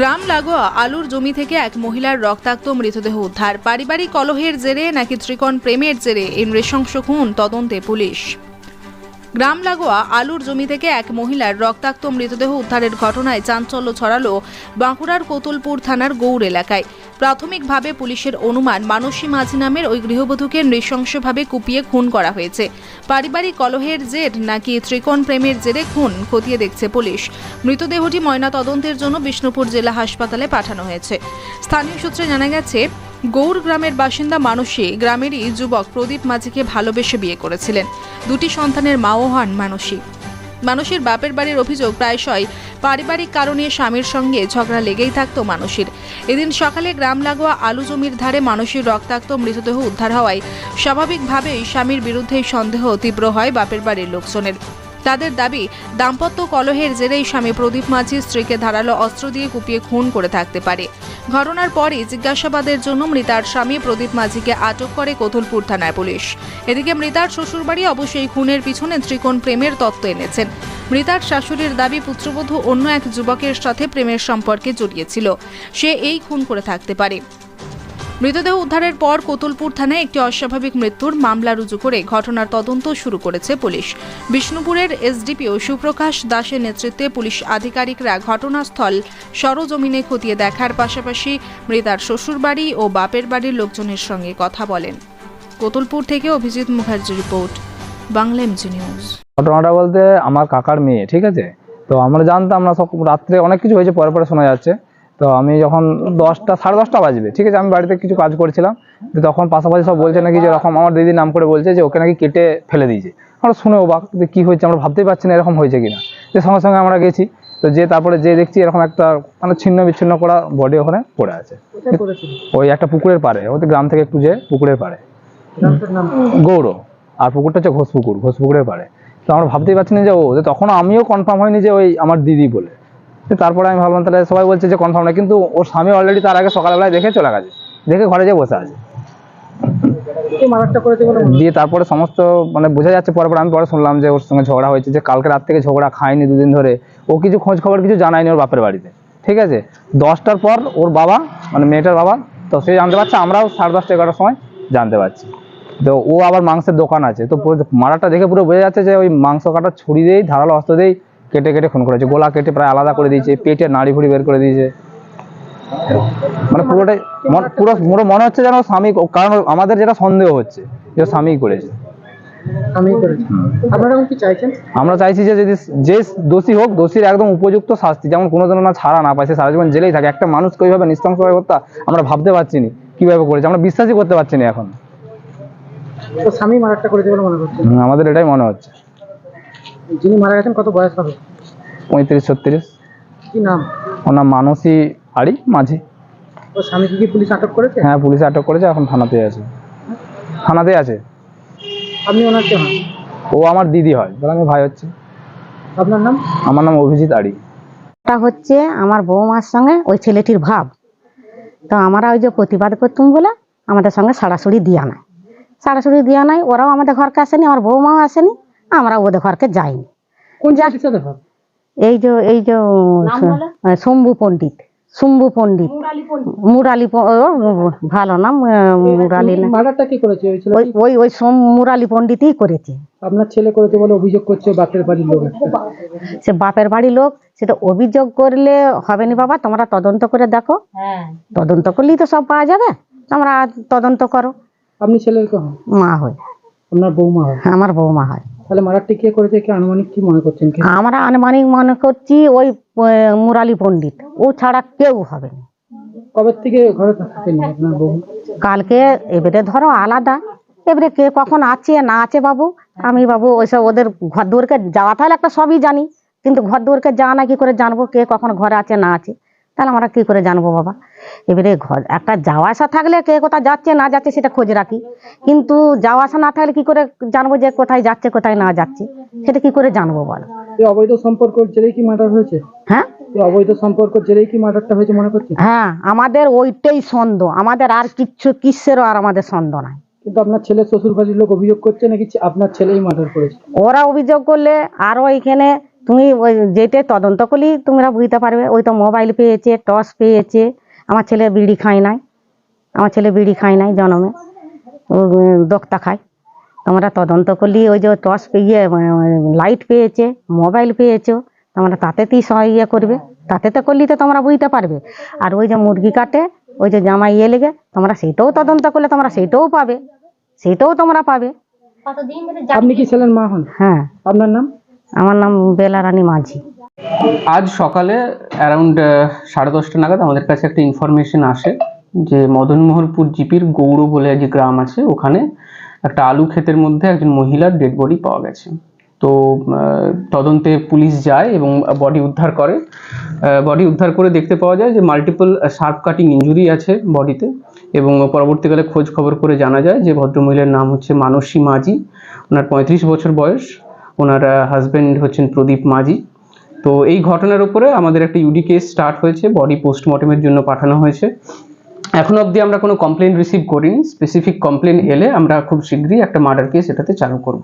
গ্রাম লাগোয়া আলুর জমি থেকে এক মহিলার রক্তাক্ত মৃতদেহ উদ্ধার। পারিবারিক কলহের জেরে নাকি ত্রিকোণ প্রেমের জেরে এই নৃশংস খুন তদন্তে পুলিশ। গ্রাম লাগোয়া আলুর জমি থেকে এক মহিলার রক্তাক্ত মৃতদেহ উদ্ধারের ঘটনায় চাঞ্চল্য ছড়ালো বাঁকুড়ার কোতুলপুর থানার গৌড় এলাকায়। প্রাথমিকভাবে পুলিশের অনুমান মানসী মাঝি নামের ওই গৃহবধূকে নৃশংসভাবে কুপিয়ে খুন করা হয়েছে। পারিবারিক কলহের জের নাকি ত্রিকোণ প্রেমের জেরে খুন খতিয়ে দেখছে পুলিশ। মৃতদেহটি ময়না তদন্তের জন্য বিষ্ণুপুর জেলা হাসপাতালে পাঠানো হয়েছে। স্থানীয় সূত্রে জানা গেছে গৌর গ্রামের বাসিন্দা মানসী গ্রামেরই যুবক প্রদীপ মাঝিকে ভালোবেসে বিয়ে করেছিলেন। দুটি সন্তানের মাও হন মানসী। মানুষের বাপের বাড়ির অভিযোগ প্রায়শই পারিবারিক কারণে স্বামীর সঙ্গে ঝগড়া লেগেই থাকত মানুষের এদিন সকালে গ্রাম লাগোয়া আলু জমির ধারে মানুষের রক্তাক্ত মৃতদেহ উদ্ধার হওয়ায় স্বাভাবিকভাবেই স্বামীর বিরুদ্ধেই সন্দেহ তীব্র হয় বাপের বাড়ির লোকজনের। তাদের দাবি, দাম্পত্য কলহের জেরেই স্বামী প্রদীপ মাঝি স্ত্রীকে ধারালো অস্ত্র দিয়ে কুপিয়ে খুন করে থাকতে পারে। ঘটনার পরই জিজ্ঞাসাবাদের জন্য মৃতার স্বামী প্রদীপ মাঝিকে আটক করে কোথলপুর থানায় পুলিশ। এদিকে মৃতার শ্বশুরবাড়ি অবশ্যই খুনের পিছনে ত্রিকোণ প্রেমের তত্ত্ব এনেছেন। মৃতার শাশুড়ির দাবি, পুত্রবধূ অন্য এক যুবকের সাথে প্রেমের সম্পর্কে জড়িয়েছিল সে এই খুন করে থাকতে পারে। মৃতদেহ উদ্ধারের পর কোতুলপুর থানায় একটি অস্বাভাবিক মৃত্যুর মামলা রুজু করে ঘটনার তদন্ত শুরু করেছে পুলিশ। বিষ্ণুপুরের এসডিপিও সুপ্রকাশ দাসের নেতৃত্বে পুলিশ আধিকারিকরা ঘটনাস্থল সরজমিনে খতিয়ে দেখার পাশাপাশি মৃতার শ্বশুরবাড়ি ও বাপের বাড়ির লোকজনের সঙ্গে কথা বলেন। কোতুলপুর থেকে Abhijit Mukherjee report, Bangla MG news ঘটনাটা বলতে আমার কাকার মেয়ে, ঠিক আছে? তো আমরা জানতাম না রাত্রে অনেক কিছু হয়েছে, পরে পরে শোনা যাচ্ছে। তো আমি যখন দশটা সাড়ে দশটা বাজবে ঠিক আছে আমি বাড়িতে কিছু কাজ করছিলাম তো তখন পাশাপাশি সব বলছে নাকি যে এরকম আমার দিদি নাম করে বলছে যে ওকে নাকি কেটে ফেলে দিয়েছে। আমরা শুনে অবাক যে কী হয়েছে আমরা ভাবতেই পারছি না এরকম হয়েছে কিনা। যে সঙ্গে সঙ্গে আমরা গেছি তো যে তারপরে যে দেখছি এরকম একটা মানে ছিন্ন বিচ্ছিন্ন করা বডি ওখানে পড়ে আছে। ওই একটা পুকুরের পাড়ে ওদের গ্রাম থেকে একটু যে পুকুরের পাড়ে। গৌড় আর পুকুরটা হচ্ছে ঘোষপুকুর ঘোষপুকুরের পাড়ে। তো আমরা ভাবতেই পারছি না যে ও তখন আমিও কনফার্ম হয়নি যে ওই আমার দিদি বলে। তারপরে আমি ভাবলাম তাহলে সবাই বলছে যে কনফার্ম না কিন্তু ওর স্বামী অলরেডি তার আগে সকালবেলায় দেখে চলে গেছে। দেখে ঘরে যেয়ে বসে আছে? দিয়ে তারপরে সমস্ত মানে বোঝা যাচ্ছে পরে পরে আমি পরে শুনলাম যে ওর সঙ্গে ঝগড়া হয়েছে যে কালকে রাত থেকে ঝগড়া খায়নি দুদিন ধরে। ও কিছু খোঁজ খবর কিছু জানায়নি ওর বাপের বাড়িতে। ঠিক আছে? দশটার পর ওর বাবা মানে মেয়েটার বাবা তো সে জানতে পারছে আমরাও সাড়ে দশটা এগারোটার সময় জানতে পারছি। তো ও আবার মাংসের দোকান আছে। তো মারাটা দেখে পুরো বোঝা যাচ্ছে যে ওই মাংস কাটার ছুরি দিয়েই ধারালো অস্ত্র দিয়েই কেটে কেটে খুন করেছে। গোলা কেটে প্রায় আলাদা করে দিয়েছে পেটে নাড়ি ফুড়ি বের করে দিয়েছে। মানে পুরোটাই পুরো পুরো মনে হচ্ছে যেন স্বামী কারণ আমাদের যেটা সন্দেহ হচ্ছে যে স্বামী করেছে। আমরা চাইছি যে যদি যে দোষী হোক দোষীর একদম উপযুক্ত শাস্তি যেমন কোনো না ছাড়া না পায় সে সারা জীবন জেলেই থাকে। একটা মানুষকে ওইভাবে নৃশংসভাবে হত্যা আমরা ভাবতে পারছি না কীভাবে করেছে আমরা বিশ্বাসই করতে পারছি না এখন। স্বামী মারাটা করেছে বলে মনে হুম, আমাদের এটাই মনে হচ্ছে। যিনি মারা গেছেন কত বয়স হবে? পঁয়ত্রিশ ছত্রিশ। কি নাম? ওনার মানসী আড়ি মাঝি। ও স্বামীকে কি পুলিশ আটক করেছে? হ্যাঁ পুলিশ আটক করেছে এখন থানাতে আছে। থানাতে আছে। আপনি ওনার কে হন? ও আমার দিদি হয় বলে আমি ভাই হচ্ছে। আপনার নাম? আমার নাম অভিজিৎ আড়ি। টা হচ্ছে আমার বৌমার সঙ্গে ওই ছেলেটির ভাব। তো আমরা ওই যে প্রতিবাদ করতুম বলে আমাদের সঙ্গে সাড়াসুড়ি দিয়া নাই। সাড়াসুড়ি দিয়া নাই ওরাও আমাদের ঘরকে আসেনি আমার বৌমাও আসেনি। আমরা ওদের ঘরকে যাইনি। কোন ভাব এই যে এই যে শম্ভু পণ্ডিত শম্ভু পণ্ডিত। মুরালি ভালো নাম মুরালি না। মার্ডারটা কি করেছে? ওই ওই মুরালি পণ্ডিতই করেছে। আপনার ছেলে করেছে বলে অভিযোগ করছে বাপের বাড়ির লোক সে বাপের বাড়ির লোক সেটা অভিযোগ করলে হবে না বাবা তোমরা তদন্ত করে দেখো। তদন্ত করলেই তো সব পাওয়া যাবে তোমরা তদন্ত করো। আপনি ছেলের মা হয়। আপনার বৌমা হয় আমার বৌমা হয়। তাহলে মার্ডারটি কে করেছে? কি আনুমানিক কি মনে করছেন আমরা আনুমানিক মনে করছি ওই মুরালি পণ্ডিত। ও ছাড়া কেউ হবে না। কবে থেকে ঘরে থাকেন আপনার বউ? কালকে এবারে ধরো আলাদা। এবারে কে কখন আছে না আছে বাবু? আমি বাবু ওইসব ওদের ঘর দুয়ারকে যাওয়া তাহলে একটা সবই জানি। কিন্তু ঘর দুয়ারকে যাওয়া না কি করে জানব কে কখন ঘরে আছে না আছে? তাহলে আমরা কি করে জানব বাবা? এবারে ঘর একটা যাওয়া আসা থাকলে কে কোথায় যাচ্ছে না যাচ্ছে সেটা খোঁজ রাখি। কিন্তু যাওয়া আসা না থাকলে কি করে জানব যে কোথায় যাচ্ছে কোথায় না যাচ্ছে? সেটা কি করে জানব বল? অবৈধ সম্পর্ক কি মার্ডার হয়েছে? হ্যাঁ? অবৈধ সম্পর্ক জেরেই কি মার্ডারটা হয়েছে মনে করছেন? হ্যাঁ আমাদের ওইটাই সন্দেহ আমাদের আর কিচ্ছু কিসেরও আর আমাদের সন্দেহ নাই। কিন্তু আপনার ছেলে শ্বশুর বাড়ির লোক অভিযোগ করছে নাকি আপনার ছেলেই মার্ডার করেছে? ওরা অভিযোগ করলে আরও এখানে তুমি ওই যেটা তদন্ত করলেই তোমরা বুঝতে পারবে ওই তো মোবাইল পেয়েছে টর্চ পেয়েছে আমার ছেলে বিড়ি খায় নাই আমার ছেলে বিড়ি খায় নাই জন্মে ও দোক্তা খায়। তোমরা তদন্ত করলি ওই যে টর্চ পেয়ে লাইট পেয়েছে মোবাইল পেয়েছ তোমরা তাতেতেই সব ইয়ে করবে তাতে তো করলি তো তোমরা বুঝতে পারবে। আর ওই যে মুরগি কাটে ওই যে জামাই ইয়ে লেগে তোমরা সেটাও তদন্ত করলে তোমরা সেটাও পাবে সেটাও তোমরা পাবে। আপনি কি ছেলের মা হন? হ্যাঁ। আপনার নাম? আমার নাম বেলা রানী মাঝি। আজ সকালে অ্যারাউন্ড সাড়ে দশটা নাগাদ আমাদের কাছে একটা ইনফরমেশন আসে যে মদনমোহনপুর জিপির গৌড় বলে যে গ্রাম আছে, ওখানে একটা আলু ক্ষেতের মধ্যে একজন মহিলার ডেড বডি পাওয়া গেছে। তো তদন্তে পুলিশ যায় এবং বডি উদ্ধার করে। বডি উদ্ধার করে দেখতে পাওয়া যায় যে মাল্টিপল শার্প কাটিং ইঞ্জুরি আছে বডিতে এবং পরবর্তীকালে খোঁজ খবর করে জানা যায় যে ভদ্রমহিলার নাম হচ্ছে মানসী মাঝি। ওনার পঁয়ত্রিশ বছর বয়স। ওনার হাজব্যান্ড হচ্ছেন প্রদীপ মাঝি। তো এই ঘটনার উপরে আমাদের একটা ইউডি কেস স্টার্ট হয়েছে বডি পোস্টমর্টমের জন্য পাঠানো হয়েছে। এখন অবধি আমরা কোনো কমপ্লেন রিসিভ করিনি স্পেসিফিক কমপ্লেন এলে আমরা খুব শীঘ্রই একটা মার্ডার কেস এটাতে চালু করব।